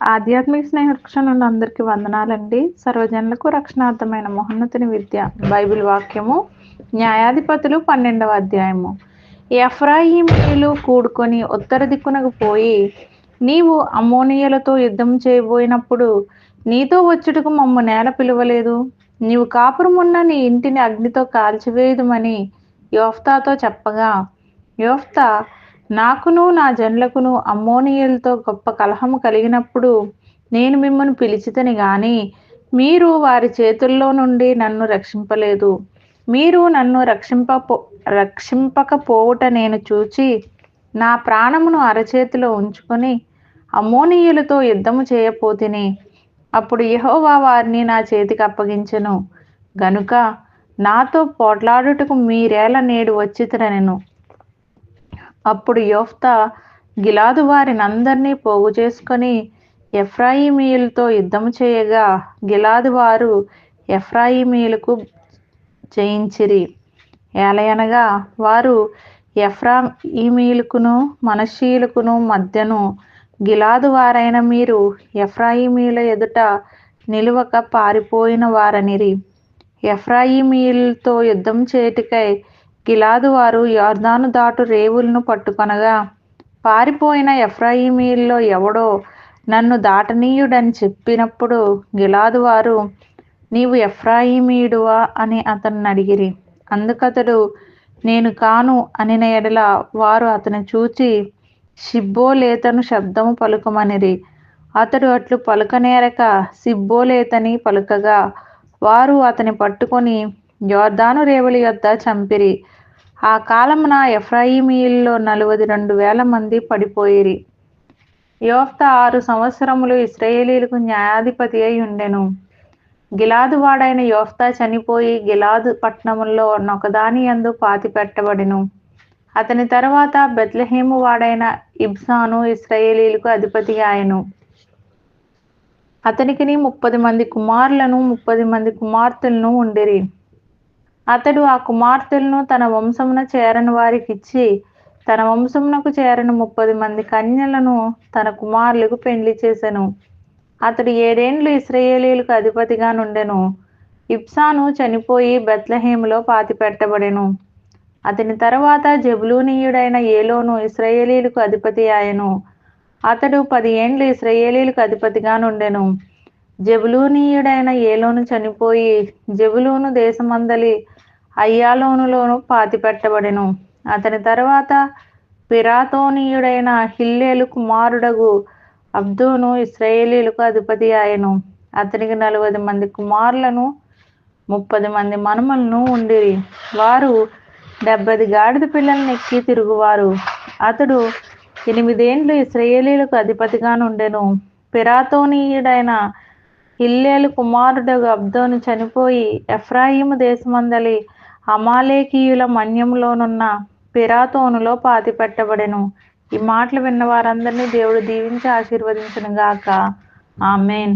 ఆధ్యాత్మిక స్నేహరక్షణ నుండి అందరికీ వందనాలండి. సర్వజనులకు రక్షణార్థమైన మహోన్నతుని విద్య. బైబిల్ వాక్యము న్యాయాధిపతులు పన్నెండవ అధ్యాయము. ఎఫ్రాయిమీలు కూడుకొని ఉత్తర దిక్కునకు పోయి నీవు అమోనియలతో యుద్ధం చేయబోయినప్పుడు నీతో వచ్చుటకు మమ్మ నేల పిలువలేదు. నీవు కాపురమున్న నీ ఇంటిని అగ్నితో కాల్చివేయదుమని యోఫ్తాతో చెప్పగా యోఫ్తా నాకును నా జన్లకును అమ్మోనియలతో గొప్ప కలహము కలిగినప్పుడు నేను మిమ్మల్ని పిలిచితని గాని మీరు వారి చేతుల్లో నుండి నన్ను రక్షింపలేదు. మీరు నన్ను రక్షింపపో రక్షింపకపోవుట నేను చూచి నా ప్రాణమును అరచేతిలో ఉంచుకొని అమోనీయులతో యుద్ధము చేయపోతిని. అప్పుడు యహోవా వారిని నా చేతికి అప్పగించెను. గనుక నాతో పోట్లాడుటకు మీరేల నేడు వచ్చితరనెను అప్పుడు యోఫ్తా గిలాదు వారిని అందరినీ పోగు చేసుకొని ఎఫ్రాయిమీయులతో యుద్ధం చేయగా గిలాదు వారు ఎఫ్రాయిమీయులకు జయించిరి. ఏలయనగా వారు ఎఫ్రాయిమీయులకును మనషీయులకును మధ్యను గిలాదు వారైన మీరు ఎఫ్రాయిమీయుల ఎదుట నిలువక పారిపోయిన వారనిరి. ఎఫ్రాయిమీయులతో యుద్ధం చేయుటకై గిలాదు వారు దాటు రేవులను పట్టుకొనగా పారిపోయిన ఎఫ్రాయిమీల్లో ఎవడో నన్ను దాటనీయుడని చెప్పినప్పుడు గిలాదు వారు నీవు ఎఫ్రాయిమీయుడువా అని అతన్ని అడిగిరి. అందుకతడు నేను కాను అనిన ఎడల వారు అతను చూచి సిబ్బోలేతను శబ్దము పలుకమనిరి. అతడు అట్లు పలుకనేరక సిబ్బోలేతని పలుకగా వారు అతని పట్టుకొని యోర్దాను రేవుల యొద్ద చంపిరి. ఆ కాలమున ఎఫ్రాయిమీల్లో నలువది రెండు వేల మంది పడిపోయిరి. యోఫ్త ఆరు సంవత్సరములు ఇస్రాయేలీలకు న్యాయాధిపతి అయి ఉండెను. గిలాదు వాడైన యోఫ్తా చనిపోయి గిలాదు పట్టణంలో నొకదాని యందు పాతి పెట్టబడిను అతని తర్వాత బెత్లహేము వాడైన ఇబ్సాను ఇస్రాయేలీలకు అధిపతి ఆయను అతనికి ముప్పది మంది కుమారులను ముప్పది మంది కుమార్తెలను ఉండిరి. అతడు ఆ కుమార్తెలను తన వంశమున చేరని వారికి ఇచ్చి తన వంశమునకు చేరని ముప్పది మంది కన్యలను తన కుమారులకు పెండ్లి చేశాను అతడు ఏడేండ్లు ఇస్రయేలీలకు అధిపతిగా నుండెను. ఇప్సాను చనిపోయి బెత్లహేములో పాతి పెట్టబడెను అతని తర్వాత జబులూనీయుడైన ఏలోను ఇస్రయేలీలకు అధిపతి ఆయను అతడు పది ఏండ్లు ఇస్రయేలీలకు అధిపతిగా నుండెను. జబులూనీయుడైన ఏలోను చనిపోయి జబులూను దేశమందలి అయ్యాలోనులోను పాతి పెట్టబడెను అతని తర్వాత పిరాతోనీయుడైన హిల్లేలు కుమారుడగు అబ్దోను ఇస్రాయేలీలకు అధిపతి ఆయను అతనికి నలభై మంది కుమారులను ముప్పది మంది మనుమలను ఉండిరి. వారు డెబ్బై గాడిద పిల్లల్ని ఎక్కి తిరుగువారు. అతడు ఎనిమిదేండ్లు ఇస్రాయేలీలకు అధిపతిగా నుండెను. పిరాతోనీయుడైన హిల్లేలు కుమారుడు అబ్దోను చనిపోయి ఎఫ్రాయిము దేశమందలి అమాలేకీయుల మన్యంలోనున్న పిరాతోనులో పాతి పెట్టబడెను ఈ మాటలు విన్న వారందరినీ దేవుడు దీవించి ఆశీర్వదించను గాక ఆమెన్.